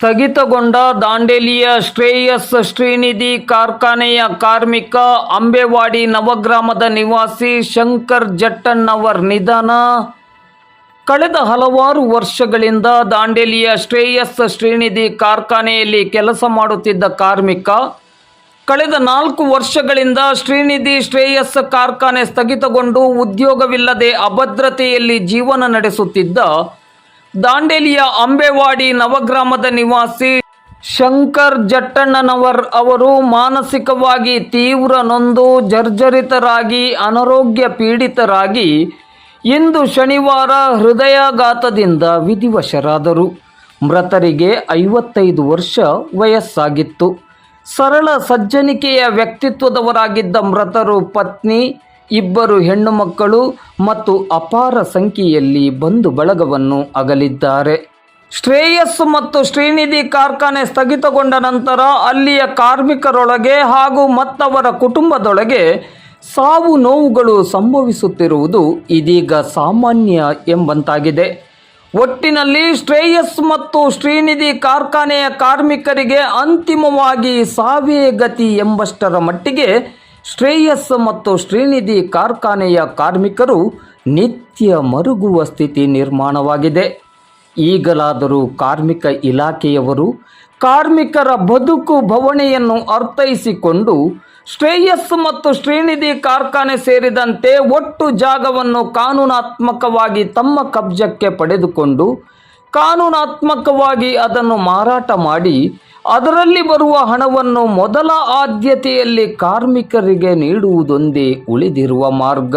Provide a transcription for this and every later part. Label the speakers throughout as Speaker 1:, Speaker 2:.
Speaker 1: ಸ್ಥಗಿತಗೊಂಡ ದಾಂಡೇಲಿಯ ಶ್ರೇಯಸ್ ಶ್ರೀನಿಧಿ ಕಾರ್ಖಾನೆಯ ಕಾರ್ಮಿಕ ಅಂಬೆವಾಡಿ ನವಗ್ರಾಮದ ನಿವಾಸಿ ಶಂಕರ್ ಜಟ್ಟಣ್ಣವರ್ ನಿಧನ. ಕಳೆದ ಹಲವಾರು ವರ್ಷಗಳಿಂದ ದಾಂಡೇಲಿಯ ಶ್ರೇಯಸ್ ಶ್ರೀನಿಧಿ ಕಾರ್ಖಾನೆಯಲ್ಲಿ ಕೆಲಸ ಮಾಡುತ್ತಿದ್ದ ಕಾರ್ಮಿಕ, ಕಳೆದ ನಾಲ್ಕು ವರ್ಷಗಳಿಂದ ಶ್ರೀನಿಧಿ ಶ್ರೇಯಸ್ ಕಾರ್ಖಾನೆ ಸ್ಥಗಿತಗೊಂಡು ಉದ್ಯೋಗವಿಲ್ಲದೆ ಅಭದ್ರತೆಯಲ್ಲಿ ಜೀವನ ನಡೆಸುತ್ತಿದ್ದ ದಾಂಡೇಲಿಯ ಅಂಬೆವಾಡಿ ನವಗ್ರಾಮದ ನಿವಾಸಿ ಶಂಕರ್ ಜಟ್ಟಣ್ಣನವರ್ ಅವರು ಮಾನಸಿಕವಾಗಿ ತೀವ್ರ ನೊಂದು, ಜರ್ಜರಿತರಾಗಿ, ಅನಾರೋಗ್ಯ ಪೀಡಿತರಾಗಿ ಇಂದು ಶನಿವಾರ ಹೃದಯಾಘಾತದಿಂದ ವಿಧಿವಶರಾದರು. ಮೃತರಿಗೆ ಐವತ್ತೈದು ವರ್ಷ ವಯಸ್ಸಾಗಿತ್ತು. ಸರಳ ಸಜ್ಜನಿಕೆಯ ವ್ಯಕ್ತಿತ್ವದವರಾಗಿದ್ದ ಮೃತರು ಪತ್ನಿ ಇಬ್ಬರು ಹೆಣ್ಣು ಮಕ್ಕಳು ಮತ್ತು ಅಪಾರ ಸಂಖ್ಯೆಯಲ್ಲಿ ಬಂಧು ಬಳಗವನ್ನು ಅಗಲಿದ್ದಾರೆ. ಶ್ರೇಯಸ್ ಮತ್ತು ಶ್ರೀನಿಧಿ ಕಾರ್ಖಾನೆ ಸ್ಥಗಿತಗೊಂಡ ನಂತರ ಅಲ್ಲಿಯ ಕಾರ್ಮಿಕರೊಳಗೆ ಹಾಗೂ ಮತ್ತವರ ಕುಟುಂಬದೊಳಗೆ ಸಾವು ನೋವುಗಳು ಸಂಭವಿಸುತ್ತಿರುವುದು ಇದೀಗ ಸಾಮಾನ್ಯ ಎಂಬಂತಾಗಿದೆ. ಒಟ್ಟಿನಲ್ಲಿ ಶ್ರೇಯಸ್ ಮತ್ತು ಶ್ರೀನಿಧಿ ಕಾರ್ಖಾನೆಯ ಕಾರ್ಮಿಕರಿಗೆ ಅಂತಿಮವಾಗಿ ಸಾವೇ ಗತಿ ಎಂಬಷ್ಟರ ಮಟ್ಟಿಗೆ ಶ್ರೇಯಸ್ ಮತ್ತು ಶ್ರೀನಿಧಿ ಕಾರ್ಖಾನೆಯ ಕಾರ್ಮಿಕರು ನಿತ್ಯ ಮರುಗುವ ಸ್ಥಿತಿ ನಿರ್ಮಾಣವಾಗಿದೆ. ಈಗಲಾದರೂ ಕಾರ್ಮಿಕ ಇಲಾಖೆಯವರು ಕಾರ್ಮಿಕರ ಬದುಕು ಭವಣೆಯನ್ನು ಅರ್ಥೈಸಿಕೊಂಡು ಶ್ರೇಯಸ್ ಮತ್ತು ಶ್ರೀನಿಧಿ ಕಾರ್ಖಾನೆ ಸೇರಿದಂತೆ ಒಟ್ಟು ಜಾಗವನ್ನು ಕಾನೂನಾತ್ಮಕವಾಗಿ ತಮ್ಮ ಕಬ್ಜಕ್ಕೆ ಪಡೆದುಕೊಂಡು ಕಾನೂನಾತ್ಮಕವಾಗಿ ಅದನ್ನು ಮಾರಾಟ ಮಾಡಿ ಅದರಲ್ಲಿ ಬರುವ ಹಣವನ್ನು ಮೊದಲ ಆದ್ಯತೆಯಲ್ಲಿ ಕಾರ್ಮಿಕರಿಗೆ ನೀಡುವುದೊಂದೇ ಉಳಿದಿರುವ ಮಾರ್ಗ.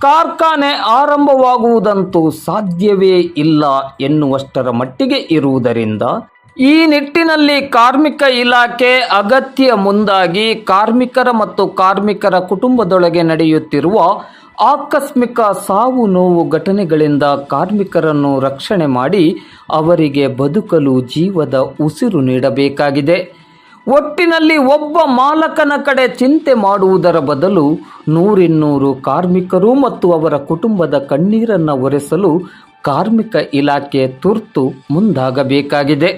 Speaker 1: ಕಾರ್ಖಾನೆ ಆರಂಭವಾಗುವುದಂತೂ ಸಾಧ್ಯವೇ ಇಲ್ಲ ಎನ್ನುವಷ್ಟರ ಮಟ್ಟಿಗೆ ಇರುವುದರಿಂದ ಈ ನಿಟ್ಟಿನಲ್ಲಿ ಕಾರ್ಮಿಕ ಇಲಾಖೆ ಅಗತ್ಯ ಮುಂದಾಗಿ ಕಾರ್ಮಿಕರ ಮತ್ತು ಕಾರ್ಮಿಕರ ಕುಟುಂಬದೊಳಗೆ ನಡೆಯುತ್ತಿರುವ ಆಕಸ್ಮಿಕ ಸಾವು ನೋವು ಘಟನೆಗಳಿಂದ ಕಾರ್ಮಿಕರನ್ನು ರಕ್ಷಣೆ ಮಾಡಿ ಅವರಿಗೆ ಬದುಕಲು ಜೀವದ ಉಸಿರು ನೀಡಬೇಕಾಗಿದೆ. ಒಟ್ಟಿನಲ್ಲಿ ಒಬ್ಬ ಮಾಲಕನ ಕಡೆ ಚಿಂತೆ ಮಾಡುವುದರ ಬದಲು ನೂರಿನ್ನೂರು ಕಾರ್ಮಿಕರು ಮತ್ತು ಅವರ ಕುಟುಂಬದ ಕಣ್ಣೀರನ್ನು ಒರೆಸಲು ಕಾರ್ಮಿಕ ಇಲಾಖೆ ತುರ್ತು ಮುಂದಾಗಬೇಕಾಗಿದೆ.